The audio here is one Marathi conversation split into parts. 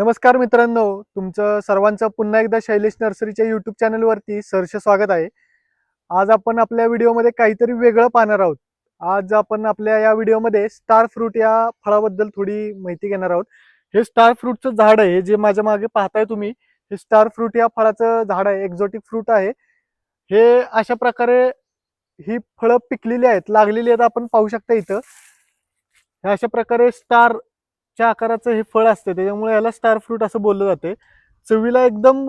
नमस्कार मित्रांनो तुमचं सर्वांचं पुन्हा एकदा शैलेश नर्सरीच्या यूट्यूब चॅनलवरती सहर्ष स्वागत आहे. आज आपण आपल्या व्हिडिओमध्ये काहीतरी वेगळं पाहणार आहोत. आज आपण आपल्या या व्हिडिओमध्ये स्टार फ्रूट या फळाबद्दल थोडी माहिती घेणार आहोत. हे स्टार फ्रूटचं झाड आहे जे माझ्या मागे पाहताय तुम्ही हे स्टार फ्रूट या फळाचं झाड आहे एक्झॉटिक फ्रूट आहे. हे अशा प्रकारे ही फळं पिकलेली आहेत लागलेली आहेत आपण पाहू शकता इथं. हे अशा प्रकारे स्टार च्या आकाराचं हे फळ असते त्याच्यामुळे याला स्टार फ्रूट असं बोललं जाते चवीला एकदम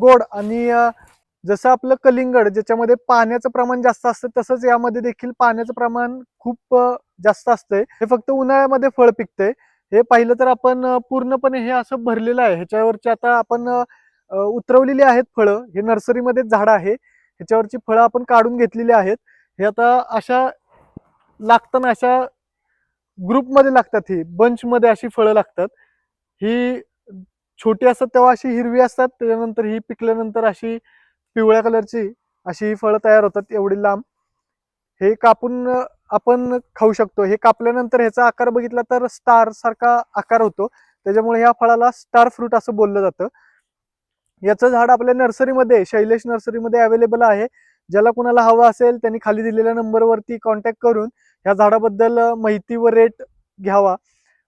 गोड आणि जसं आपलं कलिंगड ज्याच्यामध्ये पाण्याचं प्रमाण जास्त असतं तसंच यामध्ये देखील पाण्याचं प्रमाण खूप जास्त असतंय. हे फक्त उन्हाळ्यामध्ये फळ पिकतंय. हे पाहिलं तर आपण पूर्णपणे हे असं भरलेलं आहे. ह्याच्यावरची आता आपण उतरवलेली आहेत फळं. हे नर्सरीमध्ये झाड आहे. ह्याच्यावरची फळं आपण काढून घेतलेली आहेत. हे आता अशा लागताना अशा ग्रुपमध्ये लागतात ही. बंचमध्ये अशी फळं लागतात. ही छोटी असतात तेव्हा अशी हिरवी असतात. त्याच्यानंतर ही पिकल्यानंतर अशी पिवळ्या कलरची अशी ही फळं तयार होतात एवढी लांब. हे कापून आपण खाऊ शकतो. हे कापल्यानंतर ह्याचा आकार बघितला तर स्टार सारखा आकार होतो. त्याच्यामुळे ह्या फळाला स्टार फ्रूट असं बोललं जातं. याचं झाड आपल्या नर्सरीमध्ये शैलेश नर्सरीमध्ये अवेलेबल आहे. ज्याला कुणाला हवं असेल त्यांनी खाली दिलेल्या नंबरवरती कॉन्टॅक्ट करून ह्या झाडाबद्दल माहिती व रेट घ्यावा.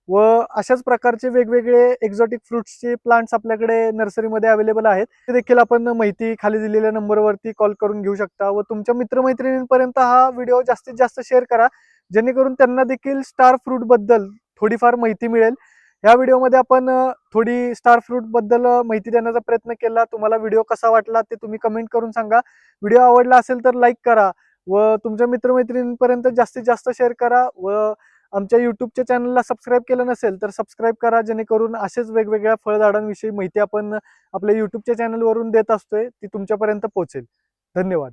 व अशाच प्रकारचे वेगवेगळे एक्झॉटिक फ्रुट्सचे प्लांट्स आपल्याकडे नर्सरीमध्ये अवेलेबल आहेत. ते देखील आपण माहिती खाली दिलेल्या नंबरवरती कॉल करून घेऊ शकता. व तुमच्या मित्रमैत्रिणींपर्यंत हा व्हिडिओ जास्तीत जास्त शेअर करा. जेणेकरून त्यांना देखील स्टार फ्रूटबद्दल थोडीफार माहिती मिळेल. या व्हिडिओमध्ये आपण थोडी स्टार फ्रूटबद्दल माहिती देण्याचा प्रयत्न केला. तुम्हाला व्हिडिओ कसा वाटला ते तुम्ही कमेंट करून सांगा. व्हिडिओ आवडला असेल तर लाईक करा व तुमच्या मित्रमैत्रिणींपर्यंत जास्तीत जास्त शेअर करा व आमच्या युट्यूबच्या चॅनलला सबस्क्राईब केलं नसेल तर सबस्क्राईब करा. जेणेकरून असेच वेगवेगळ्या फळझाडांविषयी माहिती आपण आपल्या युट्यूबच्या चॅनलवरून देत असतोय ती तुमच्यापर्यंत पोहोचेल. धन्यवाद.